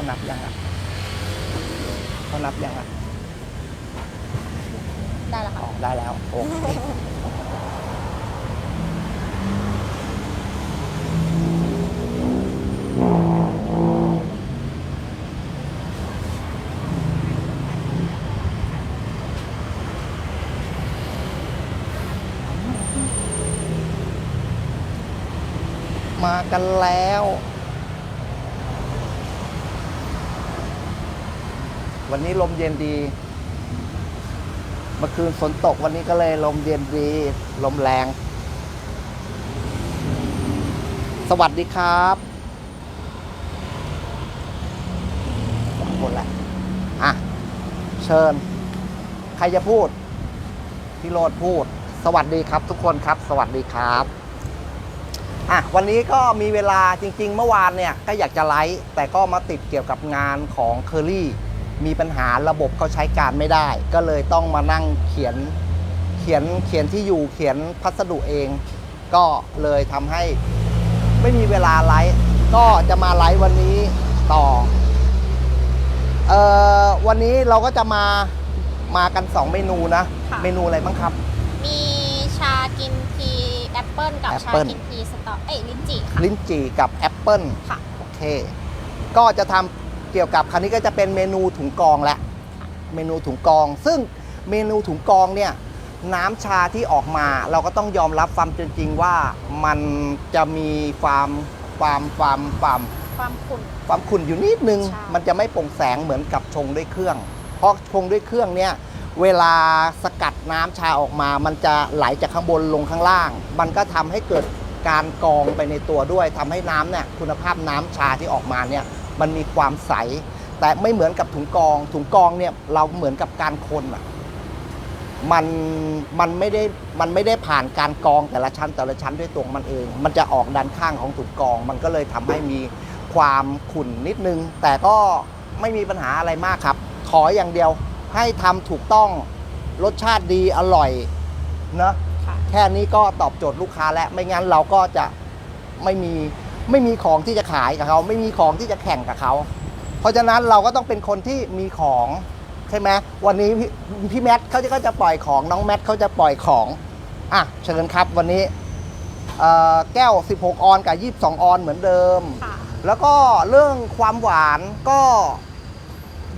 เขานับยังอะเขานับยังอะได้แล้วอ๋ค่ะอได้แล้วโอเคมากันแล้ว วันนี้ลมเย็นดี เมื่อคืนฝนตกวันนี้ก็เลยลมเย็นดี ลมแรง สวัสดีครับสองคนแหละอะ เชิญ ใครจะพูด พี่โรดพูด สวัสดีครับ ทุกคนครับ สวัสดีครับอะวันนี้ก็มีเวลาจริง ๆ เมื่อวานเนี่ย ก็อยากจะไลฟ์แต่ก็มาติดเกี่ยวกับงานของเคอรี่ มีปัญหาระบบเขาใช้การไม่ได้ ก็เลยต้องมานั่งเขียนเขียนเขียนที่อยู่เขียนพัสดุเอง ก็เลยทำให้ไม่มีเวลาไลฟ์ก็จะมาไลฟ์วันนี้ต่อเอ่อวันนี้เราก็จะมามากัน 2 เมนูนะ ค่ะ เมนูอะไรบ้างครับ มีชากินทีแอปเปิลกับแอปชาเปิ้ล กินทีสตอเอ้ยลิ้นจี่ค่ะ ลิ้นจี่กับแอปเปิลค่ะ โอเค ก็จะทำ เกี่ยวกับคันนี้ก็จะเป็นเมนูถุงกรองแหละเมนูถุงกรอง ซึ่งเมนูถุงกรองเนี่ยน้ำชาที่ออกมาเราก็ต้องยอมรับความจริงๆว่ามันจะมีความความความความความขุ่นความขุ่นอยู่นิดนึงใช่มันจะไม่โปร่งแสงเหมือนกับชงด้วยเครื่อง เพราะชงด้วยเครื่องเนี่ยเวลาสกัดน้ำชาออกมา มันจะไหลจากข้างบนลงข้างล่าง มันก็ทำให้เกิดการกรองไปในตัวด้วยทำให้น้ำเนี่ยคุณภาพน้ำชาที่ออกมาเนี่ย มันมีความใส แต่ไม่เหมือนกับถุงกรอง ถุงกรองเนี่ยเราเหมือนกับการคนอะมันมันไม่ได้มันไม่ได้ผ่านการกรองแต่ละชั้นแต่ละชั้นด้วยตัวของมันเอง มันจะออกด้านข้างของถุงกรอง มันก็เลยทำให้มีความขุ่นนิดนึง แต่ก็ไม่มีปัญหาอะไรมากครับ ขออย่างเดียวให้ทำถูกต้องรสชาติดีอร่อยเนอะค่ะแค่นี้ก็ตอบโจทย์ลูกค้าแล้วไม่งั้นเราก็จะไม่มี ไม่มีของที่จะขายกับเขาไม่มีของที่จะแข่งกับเขา เพราะฉะนั้นเราก็ต้องเป็นคนที่มีของใช่ไหมวันนี้พี่พี่แมทเขาจะก็จะปล่อยของน้องแมทเขาจะปล่อยของอะเชิญครับวันนี้เอ่อแก้ว 16 ออนกับ 22 ออนเหมือนเดิมค่ะแล้วก็เรื่องความหวานก็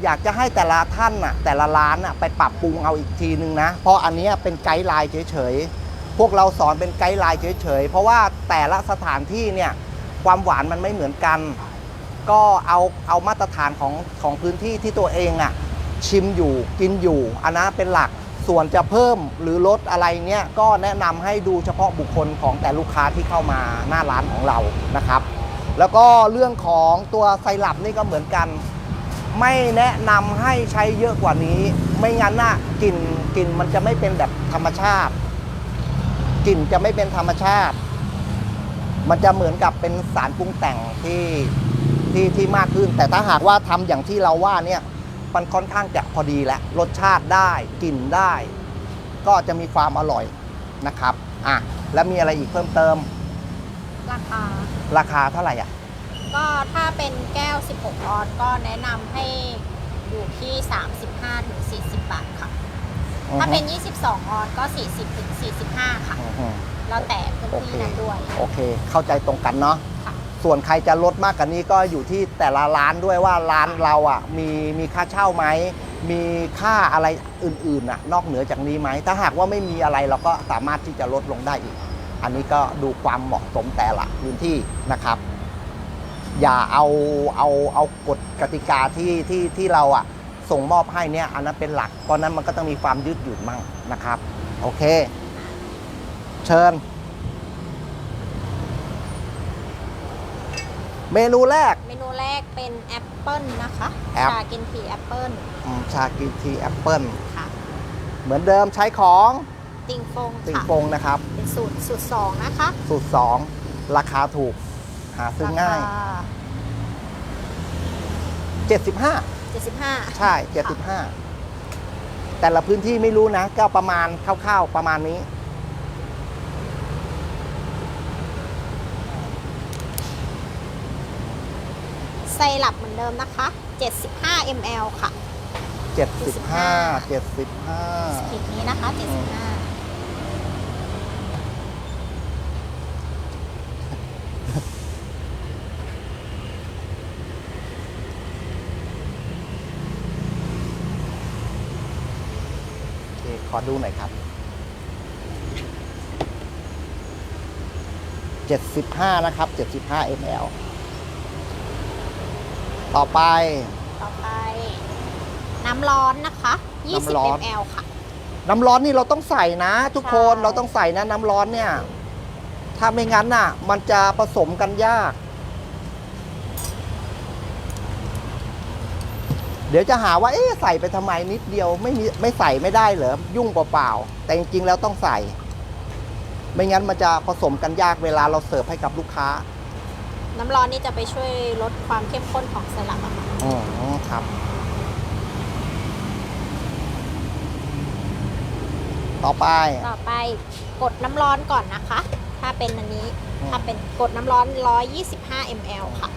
อยากจะให้แต่ละท่านน่ะแต่ละร้านน่ะไปปรับปรุงเอาอีกทีนึงนะ เพราะอันเนี้ยเป็นไกด์ไลน์เฉยๆ พวกเราสอนเป็นไกด์ไลน์เฉยๆ เพราะว่าแต่ละสถานที่เนี่ย ความหวานมันไม่เหมือนกัน ก็เอาเอามาตรฐานของของพื้นที่ที่ตัวเองอะ่ะชิมอยู่กินอยู่อันนั้นเป็นหลักส่วนจะเพิ่มหรือลดอะไรเนี่ยก็แนะนำให้ดูเฉพาะบุคคลของแต่ลูกค้าที่เข้ามาหน้าร้านของเรานะครับ แล้วก็เรื่องของตัวไซรัปนี่ก็เหมือนกัน ไม่แนะนำให้ใช้เยอะกว่านี้ ไม่งั้นน่ะกลิ่นกลิ่นมันจะไม่เป็นแบบธรรมชาติกลิ่นจะไม่เป็นธรรมชาติ มันจะเหมือนกับเป็นสารปรุงแต่งที่ที่ที่มากขึ้น แต่ถ้าหากว่าทำอย่างที่เราว่าเนี่ยมันค่อนข้างจะพอดีแล้วรสชาติได้กลิ่นได้ ก็จะมีความอร่อยนะครับอะแล้วมีอะไรอีกเพิ่มเติม ราคา ราคาเท่าไหร่อะ ก็ถ้าเป็นแก้ว 16 ออนก็แนะนำให้อยู่ที่ 35ถึง40 บาทค่ะ ถ้าเป็น 22 ออนก็ 40ถึง45 ค่ะ อือฮึแล้วแต่พื้นโอเคที่นั้นด้วย โอเค เข้าใจตรงกันเนาะค่ะส่วนใครจะลดมากกว่านี้ก็อยู่ที่แต่ละร้านด้วยว่าร้านเราอะมีมีค่าเช่าไหมมีค่าอะไรอื่นๆน่ะนอกเหนือจากนี้ไหมถ้าหากว่าไม่มีอะไรเราก็สามารถที่จะลดลงได้อีก อันนี้ก็ดูความเหมาะสมแต่ละพื้นที่นะครับ อย่าเอาเอาเอากฎกติกาที่ที่ที่เราอะส่งมอบให้เนี่ยอันนั้นเป็นหลักเพราะนั้นมันก็ต้องมีความยืดหยุ่นมั่งนะครับ โอเค เชิญ เมนูแรก เมนูแรกเป็นแอปเปิลนะคะแอป ชากินทีแอปเปิลอืมชากินทีแอปเปิลค่ะ เหมือนเดิมใช้ของติงฟงติ่งค่ะฟงนะครับ เป็นสูตรสูตรสองนะคะสูตร 2 ราคาถูก หาซื้อง่ายราค75 75 ใช่ 75 แต่ละพื้นที่ไม่รู้นะ ก็ประมาณคร่าวๆประมาณนี้ ซใส่หลับเหมือนเดิมนะคะ 75 ml ค่ะเจ็ดสิบห้าเจ็ดนี้นะคะ 75 โอเคขอดูหน่อยครับเจ็ดสิบห้านะครับเจ็ดสิบห้า ml ต่อไป ต่อไป น้ำร้อนนะคะน้ำร้อน 20 ml ค่ะ น้ำร้อนนี่เราต้องใส่นะ ทุกคนใช่ เราต้องใส่นะน้ำร้อนเนี่ย ถ้าไม่งั้นน่ะ มันจะผสมกันยาก เดี๋ยวจะหาว่าเอ๊ะใส่ไปทำไมนิดเดียวไม่มีไม่ใส่ไม่ได้เหรอยุ่งเปล่าๆแต่จริงๆแล้วต้องใส่ ไม่งั้นมันจะผสมกันยากเวลาเราเสิร์ฟให้กับลูกค้า น้ำร้อนนี่จะไปช่วยลดความเข้มข้นของไซรัปอะค่ะอ๋อครับ ต่อไป ต่อไปกดน้ำร้อนก่อนนะคะ ถ้าเป็นอันนี้อืมถ้าเป็นกดน้ำร้อน 125 ml ค่ะ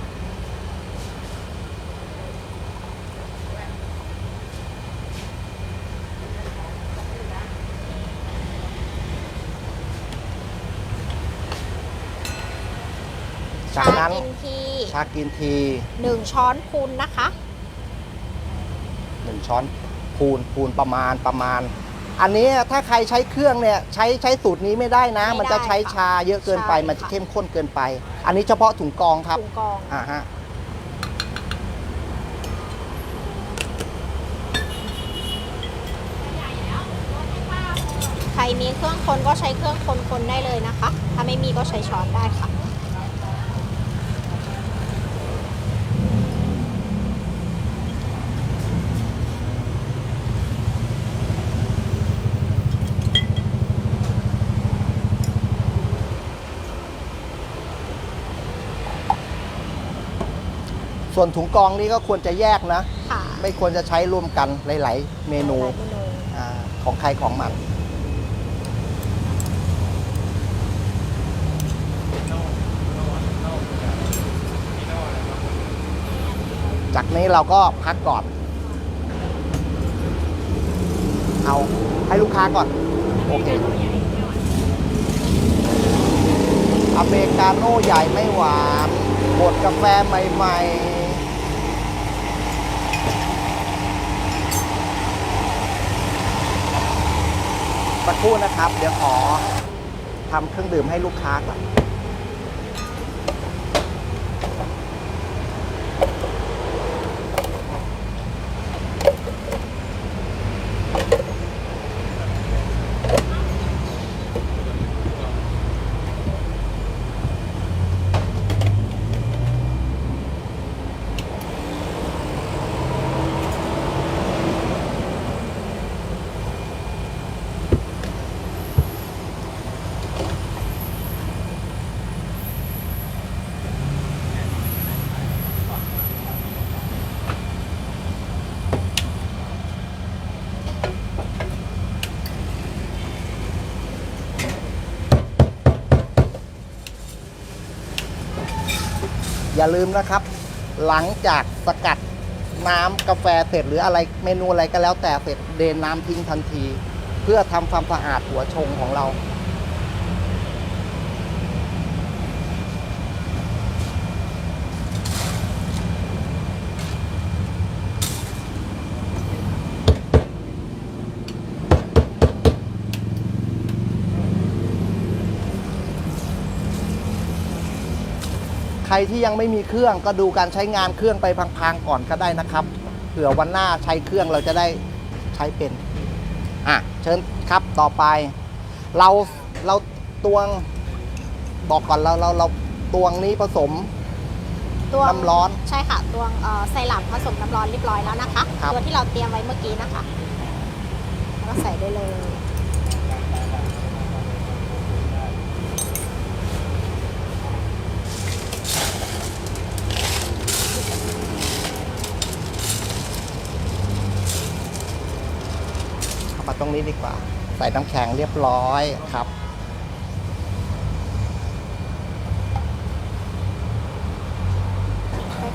จากชานั้นกินทีชากินที1ช้อนพูนนะคะหนึ่งช้อนพูนพูนประมาณประมาณ อันนี้ถ้าใครใช้เครื่องเนี่ยใช้ใช้สูตรนี้ไม่ได้นะ ไม่ได้มันจะใช้ชาเยอะเกินไป ใช่มันจะค่ะเข้มข้นเกินไป อันนี้เฉพาะถุงกรองครับถุงกรองอ่าฮะใครมีเครื่องคนก็ใช้เครื่องคนคนได้เลยนะคะ ถ้าไม่มีก็ใช้ช้อนได้ค่ะ ส่วนถุงกรองนี้ก็ควรจะแยกนะ ค่ะไม่ควรจะใช้ร่วมกันหลาย ๆ เมนูหลายเมนูอาของใครของมัน จากนี้เราก็พักก่อน เอาให้ลูกค้าก่อน โอเค อเมริกาโน่ใหญ่ไม่หวานบดกาแฟใหม่ ๆ สักครู่นะครับ เดี๋ยวขอทำเครื่องดื่มให้ลูกค้าก่อน อย่าลืมนะครับ หลังจากสกัดน้ำกาแฟเสร็จหรืออะไรเมนูอะไรก็แล้วแต่เสร็จเดนน้ำทิ้งทันที เพื่อทำความสะอาดหัวชงของเรา รที่ยังไม่มีเครื่องก็ดูการใช้งานเครื่องไปพังๆก่อนก็ได้นะครับ เผื่อวันหน้าใช้เครื่องเราจะได้ใช้เป็นอะเชิญครับต่อไป เราเราตวงบอกก่อนเราเราเราตวงนี้ผสมตัวน้ำร้อนใช่ค่ะตัวเอ่อไซรัปผสมน้ำร้อนเรียบร้อยแล้วนะคะ ครับ ตัวที่เราเตรียมไว้เมื่อกี้นะคะแล้วก็ใส่ได้เลย มาตรงนี้ดีกว่า ใส่น้ำแข็งเรียบร้อยครับ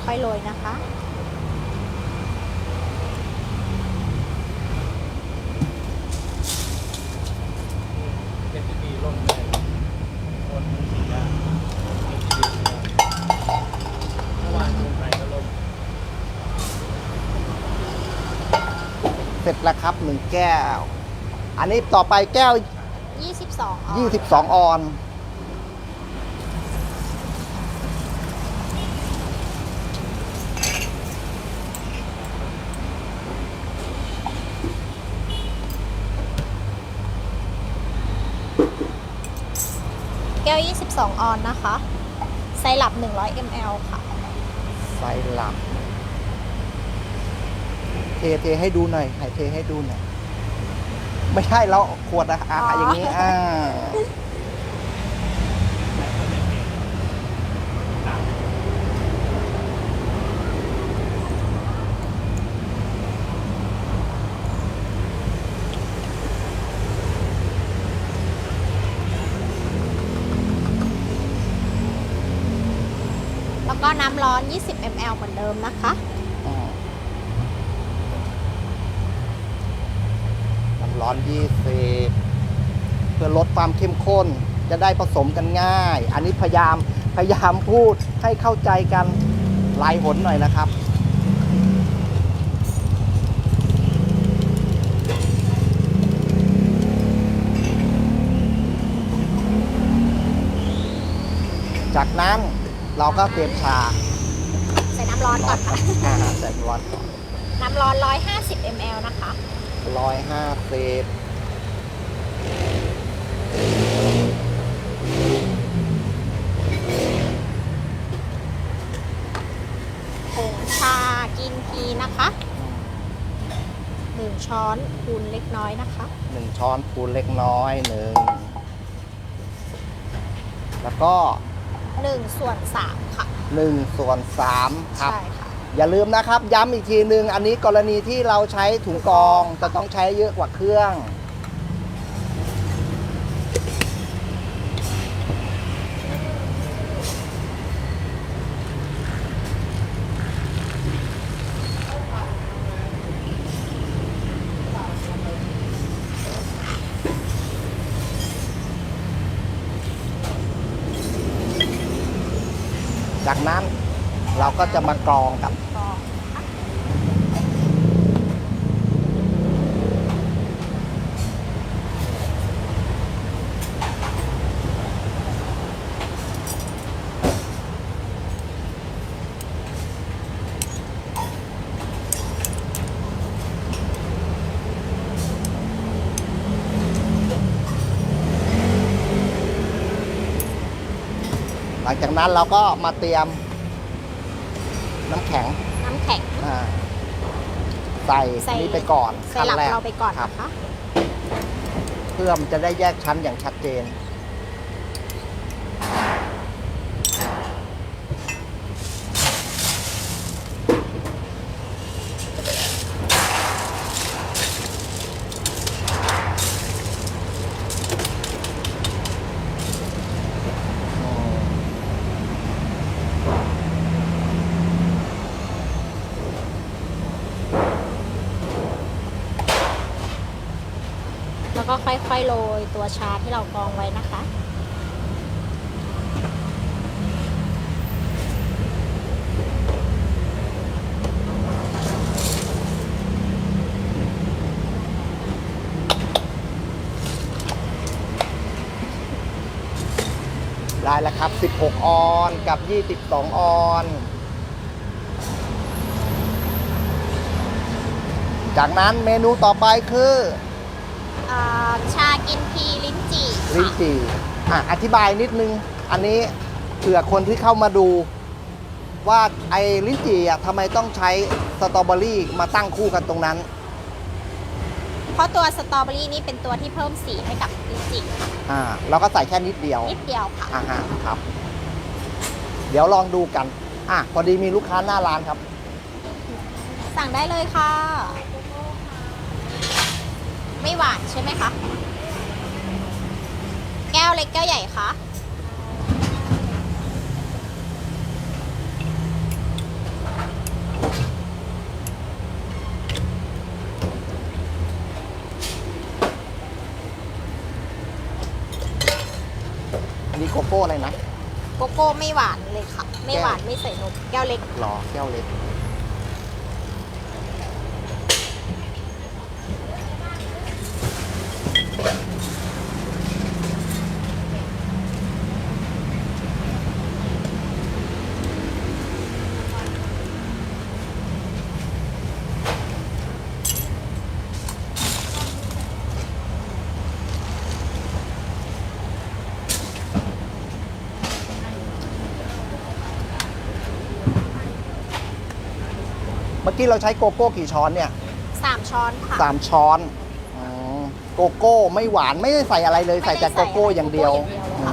ค่อยๆโรยนะคะ เป็นที่ดีร่มเลยคนสียากเป็นที่ดีเมื่อวานคนไทยก็ร่ม เสร็จแล้วครับหนึ่งแก้ว อันนี้ต่อไปแก้ว 22ออน22 ออน แก้ว 22 ออนนะคะ ไซรัป100 ml ค่ะ ไซรัป เทเทให้ดูหน่อยให้เทให้ดูหน่อย ไม่ใช่แล้วขวดอะอะอ๋อออย่างนี้ อ่า แล้วก็น้ำร้อน 20 ml เหมือนเดิมนะคะ อืมน้ำร้ อนยี่สิบเพื่อลดความเข้มข้นจะได้ผสมกันง่าย อันนี้พยายามพยายามพูดให้เข้าใจกันหลายหนหน่อยนะครับจากนั้นเราก็เตรียมชา ใส่น้ำร้อนก่อนค่ะอ่าใส่ร้อนก่อน น้ำร้อน 150 ml นะคะ ร้อยห้าสิบผงชากินทีนะคะ1ช้อนคูณเล็กน้อยนะคะหนึ่งช้อนปูนเล็กน้อยหนึ่งแล้วก็1ส่วน3ค่ะหนึ่งส่วนสามครับ ใช่ค่ะ อย่าลืมนะครับ ย้ำอีกทีหนึ่งอันนี้กรณีที่เราใช้ถุงกรองจะต้องใช้เยอะกว่าเครื่อง จากนั้น เราก็จะมากรองกับหลังจากนั้นเราก็มาเตรียม แข็งน้ำแข็งอ่าใส่ใส่นี่ไปก่อนใส่หลับขั้นแกเราไปก่อนครับนะคะ เพื่อมันจะได้แยกชั้นอย่างชัดเจน ก็ค่อยๆโรยตัวชาที่เรากรองไว้นะคะ ได้แล้วครับ 16 ออนกับ 22 ออนจากนั้นเมนูต่อไปคือ เอ่อชากินทีลิ้นจี่ลิ้นค่ะจี่อะอธิบายนิดนึง อันนี้เผื่อคนที่เข้ามาดู ว่าไอ้ลิ้นจี่อะทำไมต้องใช้สตรอเบอรี่มาตั้งคู่กันตรงนั้น เพราะตัวสตรอเบอรี่นี่เป็นตัวที่เพิ่มสีให้กับลิ้นจี่อ่าเราก็ใส่แค่นิดเดียว นิดเดียวค่ะ อ่าฮะครับ เดี๋ยวลองดูกัน อะพอดีมีลูกค้าหน้าร้านครับ สั่งได้เลยค่ะ ไม่หวานใช่ไหมคะ แก้วเล็กแก้วใหญ่คะนี่โกโก้อะไรนะ โกโก้ไม่หวานเลยค่ะ ไม่หวานไม่ใส่นม แก้วเล็ก หรอแก้วเล็ก กี้เราใช้โกโก้กี่ช้อนเนี่ย3ช้อนค่ะ สามช้อนอ๋อโกโก้ไม่หวานไม่ได้ใส่อะไรเลย ใส่แต่โกโก้อย่างเดียว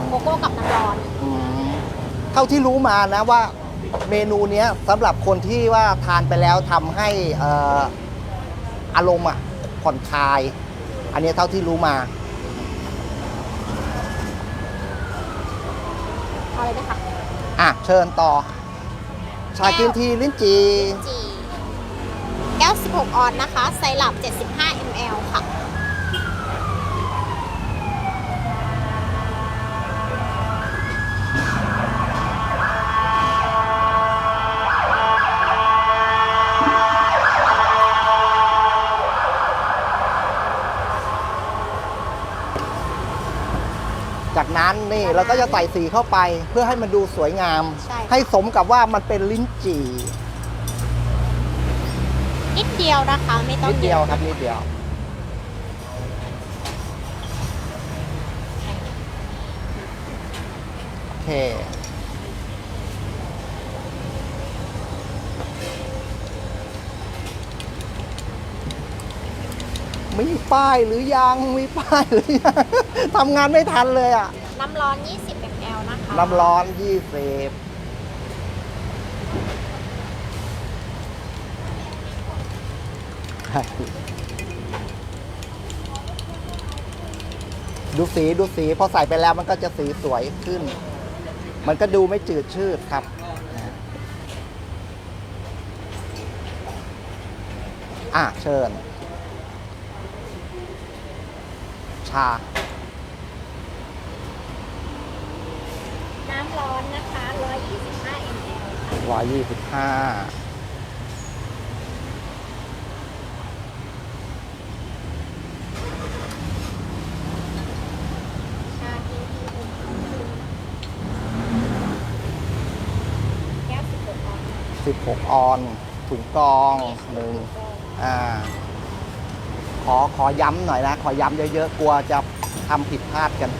โกโก้กับน้ำร้อน อืมเท่าที่รู้มานะว่าเมนูเนี้ยสำหรับคนที่ว่าทานไปแล้วทำให้เอ่ออารมณ์อะผ่อนคลาย อันเนี้ยเท่าที่รู้มา เอาเลยไหมคะอะ เชิญต่อ ชากินทีลิ้นจี จีแก้ ว 16 ออนนะคะ ไซรัป 75 ml ค่ะ จากนั้นนี่เราก็จะใส่สีเข้าไปเพื่อให้มันดูสวยงามใช่ให้สมกับว่ามันเป็นลิ้นจี่นิ ดียวนะคะ ไม่ต้องเดียวครับนิดเดียวโอเคมีป้ายหรือยังมีป้ายหรือยังทำงานไม่ทันเลยอะ น้ำร้อน 20 ml นะคะ น้ำร้อน 20 ดูสีดูสีพอใส่ไปแล้วมันก็จะสีสวยขึ้น มันก็ดูไม่จืดชืดครับ อะเชิญ ชา น้ำร้อนนะคะ 125 ml 125 16 ออนถุงกองหนึ่งอ่าขอขอย้ำหน่อยนะ ขอย้ำเยอะๆ กลัวจะทำผิดพลาดกัน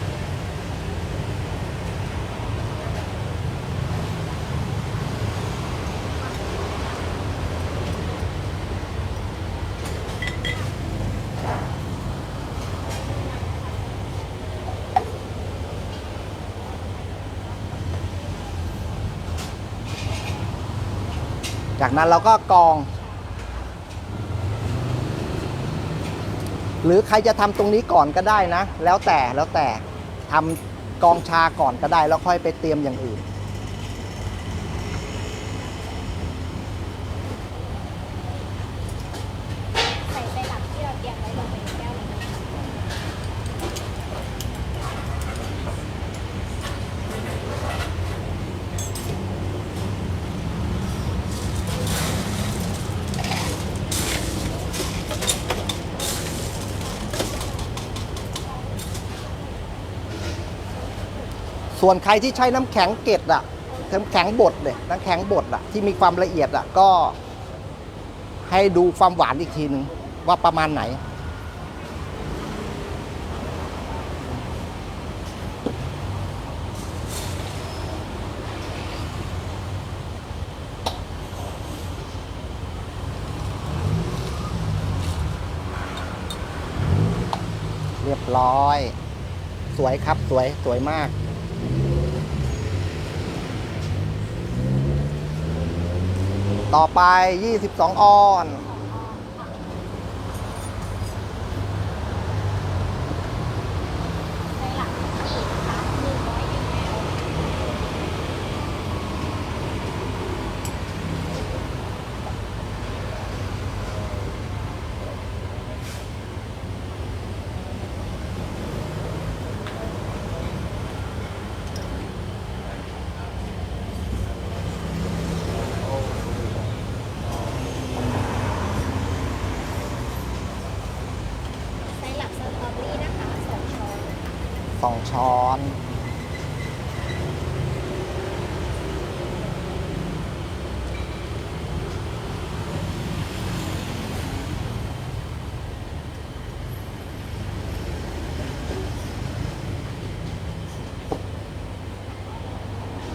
นั้นเราก็กอง หรือใครจะทำตรงนี้ก่อนก็ได้นะ แล้วแต่แล้วแต่ทำกองชาก่อนก็ได้ แล้วค่อยไปเตรียมอย่างอื่น ใส่ไซรัปที่เราเตรียมไว้ลงไปในแก้วเลยนะคะ ส่วนใครที่ใช้น้ำแข็งเกล็ดอะน้ำแข็งบดเลยน้ำแข็งบดอะที่มีความละเอียดอะก็ให้ดูความหวานอีกทีหนึ่งว่าประมาณไหน เรียบร้อย สวยครับสวยสวยมาก ต่อไป 22 ออน ไซรัปอีกค่ะ100 ml โช้อน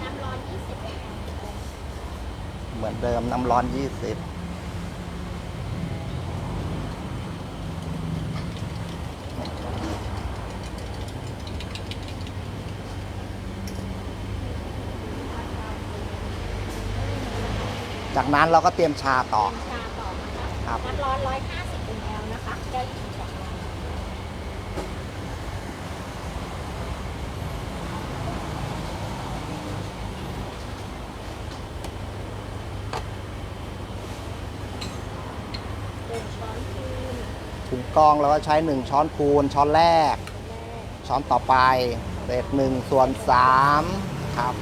น้ำร้อน20เอง เหมือนเดิมน้ำร้อน 20จากนั้นเราก็เตรียมชาต่อ ชาต่อนะคะครับ น้ำร้อน 150 ml นะคะแก้ว22ออน หนึ่งช้อนคืน ถุง กรองเราก็ใช้ 1 ช้อนคูณ ช้อนแรกแรก ช้อนต่อไปเศษหนึ่งส่วน3ครับ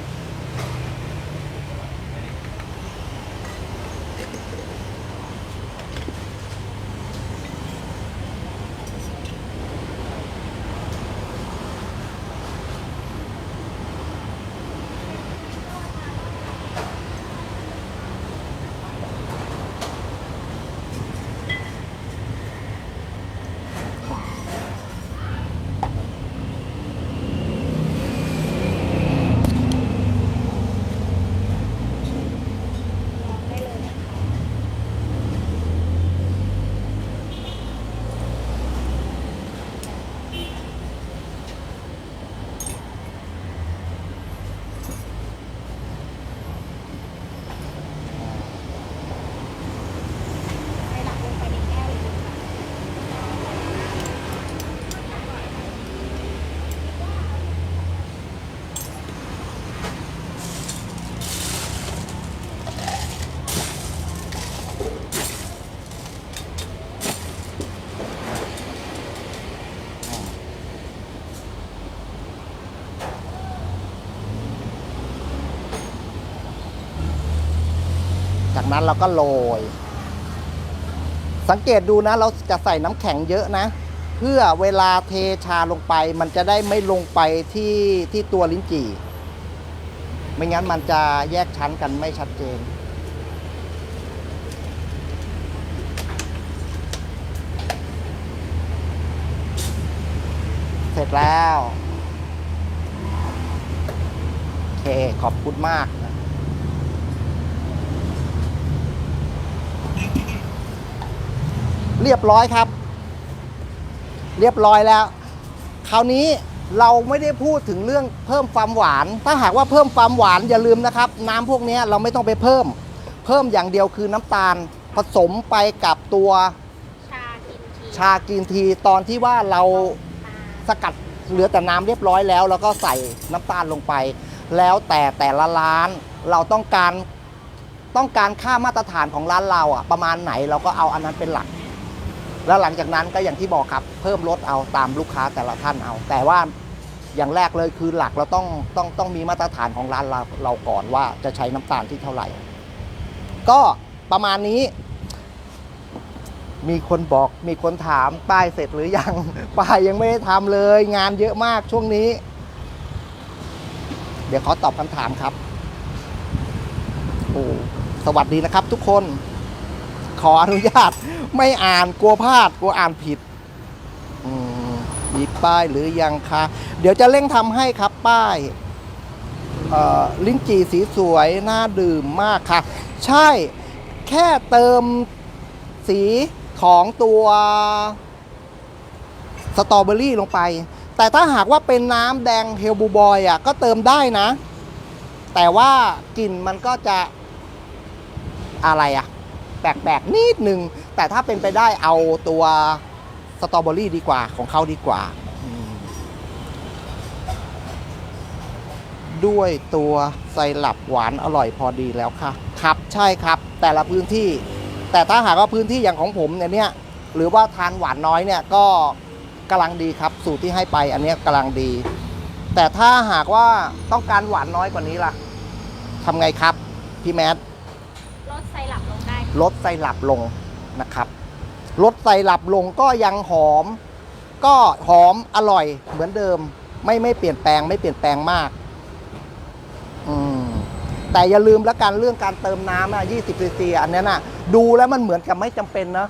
ลองได้เลยนะคะ ให้หลักลงไปในแก้วเลยค่ะ จาก นั้นเราก็โรย สังเกตดูนะ เราจะใส่น้ำแข็งเยอะนะ เพื่อเวลาเทชาลงไป มันจะได้ไม่ลงไปที่ที่ตัวลิ้นจี่ ไม่งั้นมันจะแยกชั้นกันไม่ชัดเจนเสร็จแล้ว โอเค ขอบคุณมาก เรียบร้อยครับ เรียบร้อยแล้ว คราวนี้เราไม่ได้พูดถึงเรื่องเพิ่มความหวาน ถ้าหากว่าเพิ่มความหวานอย่าลืมนะครับ น้ำพวกนี้เราไม่ต้องไปเพิ่ม เพิ่มอย่างเดียวคือน้ำตาลผสมไปกับตัวชากินทีชากินทีตอนที่ว่าเราสกัดเหลือแต่น้ำเรียบร้อยแล้ว แล้วก็ใส่น้ำตาลลงไป แล้วแต่แต่ละร้านเราต้องการต้องการค่ามาตรฐานของร้านเราอะประมาณไหนเราก็เอาอันนั้นเป็นหลัก แล้วหลังจากนั้นก็อย่างที่บอกครับ เพิ่มลดเอาตามลูกค้าแต่ละท่านเอา แต่ว่าอย่างแรกเลยคือหลักเราต้องต้องต้องมีมาตรฐานของร้านเราเราก่อนว่าจะใช้น้ำตาลที่เท่าไหร่ ก็ประมาณนี้ มีคนบอกมีคนถามป้ายเสร็จหรือยัง ป้ายยังไม่ได้ทำเลย งานเยอะมากช่วงนี้ เดี๋ยวขอตอบคำถามครับโอ้สวัสดีนะครับทุกคน ขออนุญาต ไม่อ่านกลัวพลาดกลัวอ่านผิดมีป้ายหรือยังคะ เดี๋ยวจะเร่งทำให้ครับป้ายลิ้นจี่สีสวยน่าดื่มมากค่ะ ใช่แค่เติมสีของตัวสตรอเบอรี่ลงไป แต่ถ้าหากว่าเป็นน้ำแดงเฮลบูบอยอะก็เติมได้นะ แต่ว่ากลิ่นมันก็จะอะไรอะ แปลกๆนิดนึง แต่ถ้าเป็นไปได้เอาตัวสตรอเบอรี่ดีกว่าของเขาดีกว่า ด้วยตัวไซรัปหวานอร่อยพอดีแล้วค่ะ ครับใช่ครับ แต่ละพื้นที่ แต่ถ้าหากว่าพื้นที่อย่างของผมเนี่ยนี่หรือว่าทานหวานน้อยเนี่ยก็กำลังดีครับ สูตรที่ให้ไปอันนี้กำลังดี แต่ถ้าหากว่าต้องการหวานน้อยกว่านี้ล่ะทำไงครับ พี่แมท ลงได้ลดไซรัปลงนะครับลดไซรัปลงก็ยังหอม ก็หอมอร่อยเหมือนเดิม ไม่ไม่เปลี่ยนแปลงไม่เปลี่ยนแปลงมากอืมแต่อย่าลืมแล้วกันเรื่องการเติมน้ำอะ20ซีซีอันนี้น่ะดูแล้วมันเหมือนกับไม่จำเป็นนะ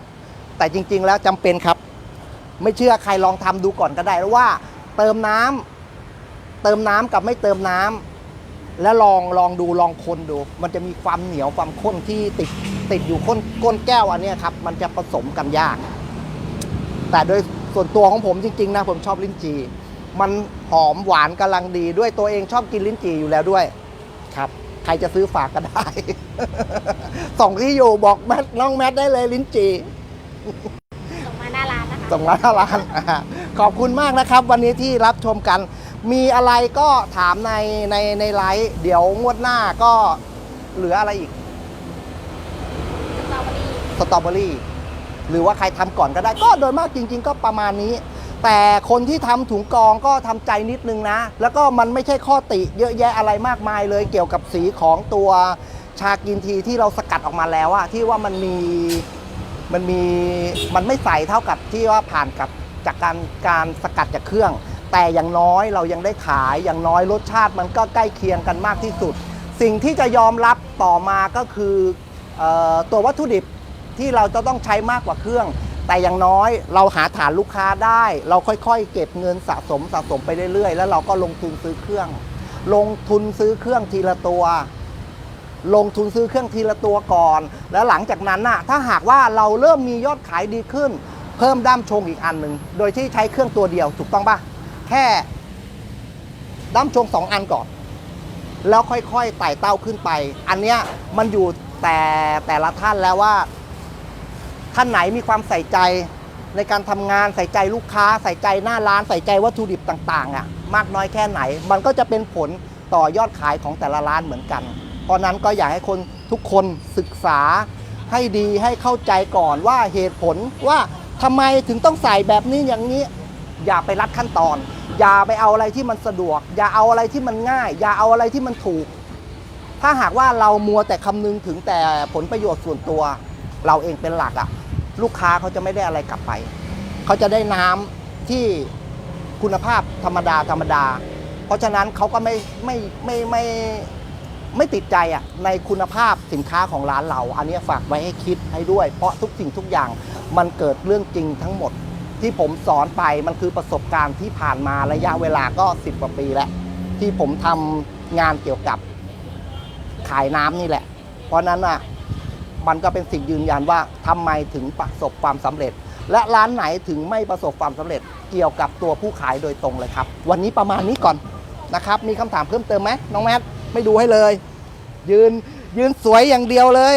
แต่จริง ๆ แล้วจำเป็นครับ ไม่เชื่อใครลองทำดูก่อนก็ได้ว่า เติมน้ำเติมน้ำกับไม่เติมน้ำ แล้วลองลองดูลองคนดู มันจะมีความเหนียวความข้นที่ติดติดอยู่ก้นก้นแก้วอันเนี้ยครับ มันจะผสมกันยาก แต่โดยส่วนตัวของผมจริงๆนะผมชอบลิ้นจี่มันหอมหวานกำลังดีด้วยตัวเองชอบกินลิ้นจี่อยู่แล้วด้วย ครับ ใครจะซื้อฝากก็ได้ ส่งที่อยู่บอกแมทน้องแมทได้เลยลิ้นจี่ส่งมาหน้าร้านนะคะส่งมาหน้าร้านอ่าขอบคุณมากนะครับ วันนี้ที่รับชมกัน มีอะไรก็ถามในในในไลฟ์เดี๋ยวงวดหน้าก็เหลืออะไรอีก สตรอเบอรี่สตรอเบอรี่ หรือว่าใครทำก่อนก็ได้ ก็โดยมากจริง ๆ ก็ประมาณนี้ แต่คนที่ทำถุงกรองก็ทำใจนิดนึงนะ แล้วก็มันไม่ใช่ข้อติเยอะแยะอะไรมากมายเลย เกี่ยวกับสีของตัวชากินทีที่เราสกัดออกมาแล้วอะที่ว่ามันมีมันมีมันไม่ใสเท่ากับที่ว่าผ่านกับจากการการสกัดจากเครื่อง แต่อย่างน้อยเรายังได้ขายอย่างน้อยรสชาติมันก็ใกล้เคียงกันมากที่สุด สิ่งที่จะยอมรับต่อมาก็คือออตัววัตถุดิบที่เราจะต้องใช้มากกว่าเครื่อง แต่อย่างน้อยเราหาฐานลูกค้าได้ เราค่อยๆ เก็บเงินสะสมสะสมไปเรื่อยๆ แล้วเราก็ลงทุนซื้อเครื่อง ลงทุนซื้อเครื่องทีละตัวลงทุนซื้อเครื่องทีละตัวก่อน แล้วหลังจากนั้นน่ะถ้าหากว่าเราเริ่มมียอดขายดีขึ้น เพิ่มด้ามชงอีกอันหนึ่ง โดยที่ใช้เครื่องตัวเดียวถูกต้องปะ แค่ดั้มชงสองอันก่อน แล้วค่อยๆไต่เต้าขึ้นไป อันเนี้ยมันอยู่แต่แต่ละท่านแล้วว่า ท่านไหนมีความใส่ใจในการทำงานใส่ใจลูกค้า ใส่ใจหน้าร้านใส่ใจวัตถุดิบต่าง ๆอะ มากน้อยแค่ไหน มันก็จะเป็นผลต่อยอดขายของแต่ละร้านเหมือนกัน เพราะนั้นก็อยากให้คนทุกคนศึกษาให้ดีให้เข้าใจก่อนว่าเหตุผลว่าทำไมถึงต้องใส่แบบนี้อย่างนี้ อย่าไปรัดขั้นตอน อย่าไปเอาอะไรที่มันสะดวก อย่าเอาอะไรที่มันง่าย อย่าเอาอะไรที่มันถูก ถ้าหากว่าเรามัวแต่คำนึงถึงแต่ผลประโยชน์ส่วนตัว เราเองเป็นหลักอะลูกค้าเขาจะไม่ได้อะไรกลับไป เขาจะได้น้ำที่คุณภาพธรรมดาธรรมดา เพราะฉะนั้นเขาก็ไม่ไม่ไม่ไม่ไม่ติดใจอะในคุณภาพสินค้าของร้านเรา อันนี้ฝากไว้ให้คิดให้ด้วย เพราะทุกสิ่งทุกอย่างมันเกิดเรื่องจริงทั้งหมด ที่ผมสอนไปมันคือประสบการณ์ที่ผ่านมาระยะเวลาก็ 10 กว่าปีแล้ว ที่ผมทำงานเกี่ยวกับขายน้ำนี่แหละ เพราะนั้นอะมันก็เป็นสิ่งยืนยันว่าทำไมถึงประสบความสำเร็จ และร้านไหนถึงไม่ประสบความสำเร็จเกี่ยวกับตัวผู้ขายโดยตรงเลยครับ วันนี้ประมาณนี้ก่อนนะครับ มีคำถามเพิ่มเติมไหมน้องแมทไม่ดูให้เลย ยืนยืนสวยอย่างเดียวเลย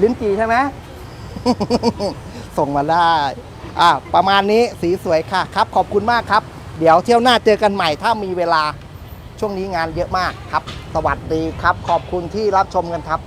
ลิ้นจีใช่ไหม ส่งมาได้อ่าประมาณนี้สีสวยค่ะครับ ขอบคุณมากครับ เดี๋ยวเที่ยวหน้าเจอกันใหม่ถ้ามีเวลาช่วงนี้งานเยอะมากครับ สวัสดีครับ ขอบคุณที่รับชมกันครับ